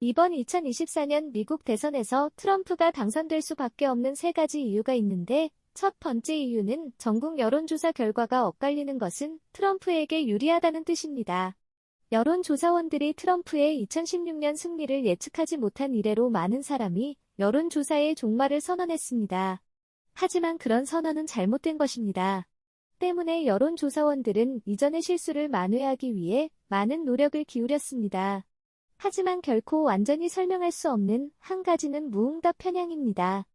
이번 2024년 미국 대선에서 트럼프가 당선될 수밖에 없는 세 가지 이유가 있는데 첫 번째 이유는 전국 여론조사 결과가 엇갈리는 것은 트럼프에게 유리하다는 뜻입니다. 여론조사원들이 트럼프의 2016년 승리를 예측하지 못한 이래로 많은 사람이 여론조사의 종말을 선언했습니다. 하지만 그런 선언은 잘못된 것입니다. 때문에 여론조사원들은 이전의 실수를 만회하기 위해 많은 노력을 기울였습니다. 하지만 결코 완전히 설명할 수 없는 한 가지는 무응답 편향입니다.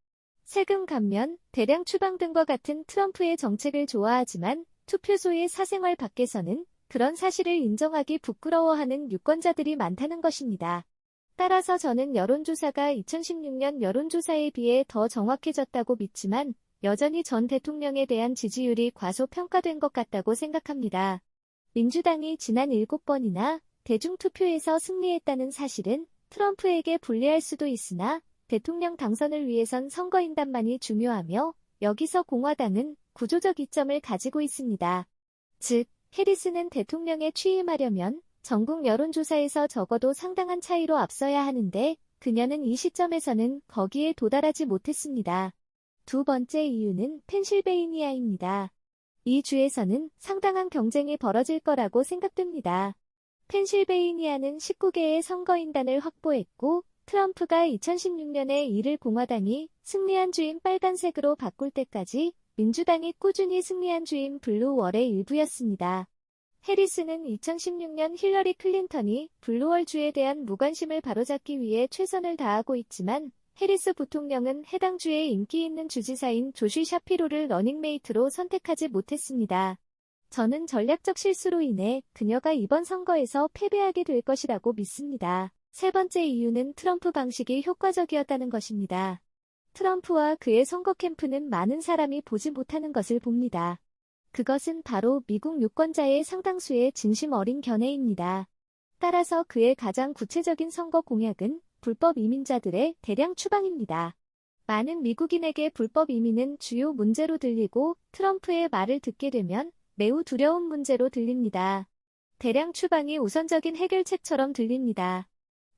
세금 감면, 대량 추방 등과 같은 트럼프의 정책을 좋아하지만 투표소의 사생활 밖에서는 그런 사실을 인정하기 부끄러워하는 유권자들이 많다는 것입니다. 따라서 저는 여론조사가 2016년 여론조사에 비해 더 정확해졌다고 믿지만 여전히 전 대통령에 대한 지지율이 과소평가된 것 같다고 생각합니다. 민주당이 지난 7번이나 대중투표에서 승리했다는 사실은 트럼프에게 불리할 수도 있으나 대통령 당선을 위해선 선거인단만이 중요하며 여기서 공화당은 구조적 이점을 가지고 있습니다. 즉, 해리스는 대통령에 취임하려면 전국 여론조사에서 적어도 상당한 차이로 앞서야 하는데 그녀는 이 시점에서는 거기에 도달하지 못했습니다. 두 번째 이유는 펜실베이니아입니다. 이 주에서는 상당한 경쟁이 벌어질 거라고 생각됩니다. 펜실베이니아는 19개의 선거인단을 확보했고 트럼프가 2016년에 이를 공화당이 승리한 주인 빨간색으로 바꿀 때까지 민주당이 꾸준히 승리한 주인 블루월의 일부였습니다. 해리스는 2016년 힐러리 클린턴이 블루월주에 대한 무관심을 바로잡기 위해 최선을 다하고 있지만 해리스 부통령은 해당 주의 인기 있는 주지사인 조시 샤피로를 러닝메이트로 선택하지 못했습니다. 저는 전략적 실수로 인해 그녀가 이번 선거에서 패배하게 될 것이라고 믿습니다. 세 번째 이유는 트럼프 방식이 효과적이었다는 것입니다. 트럼프와 그의 선거 캠프는 많은 사람이 보지 못하는 것을 봅니다. 그것은 바로 미국 유권자의 상당수의 진심 어린 견해입니다. 따라서 그의 가장 구체적인 선거 공약은 불법 이민자들의 대량 추방입니다. 많은 미국인에게 불법 이민은 주요 문제로 들리고 트럼프의 말을 듣게 되면 매우 두려운 문제로 들립니다. 대량 추방이 우선적인 해결책처럼 들립니다.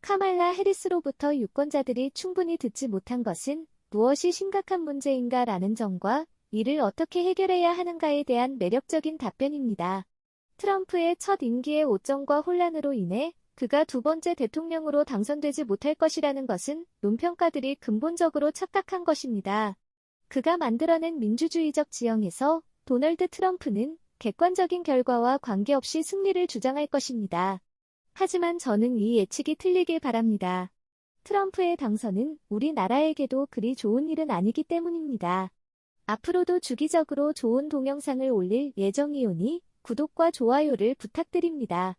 카말라 해리스로부터 유권자들이 충분히 듣지 못한 것은 무엇이 심각한 문제인가 라는 점과 이를 어떻게 해결해야 하는가에 대한 매력적인 답변입니다. 트럼프의 첫 임기의 오점과 혼란으로 인해 그가 두 번째 대통령으로 당선되지 못할 것이라는 것은 논평가들이 근본적으로 착각한 것입니다. 그가 만들어낸 민주주의적 지형에서 도널드 트럼프는 객관적인 결과와 관계없이 승리를 주장할 것입니다. 하지만 저는 이 예측이 틀리길 바랍니다. 트럼프의 당선은 우리나라에게도 그리 좋은 일은 아니기 때문입니다. 앞으로도 주기적으로 좋은 동영상을 올릴 예정이오니 구독과 좋아요를 부탁드립니다.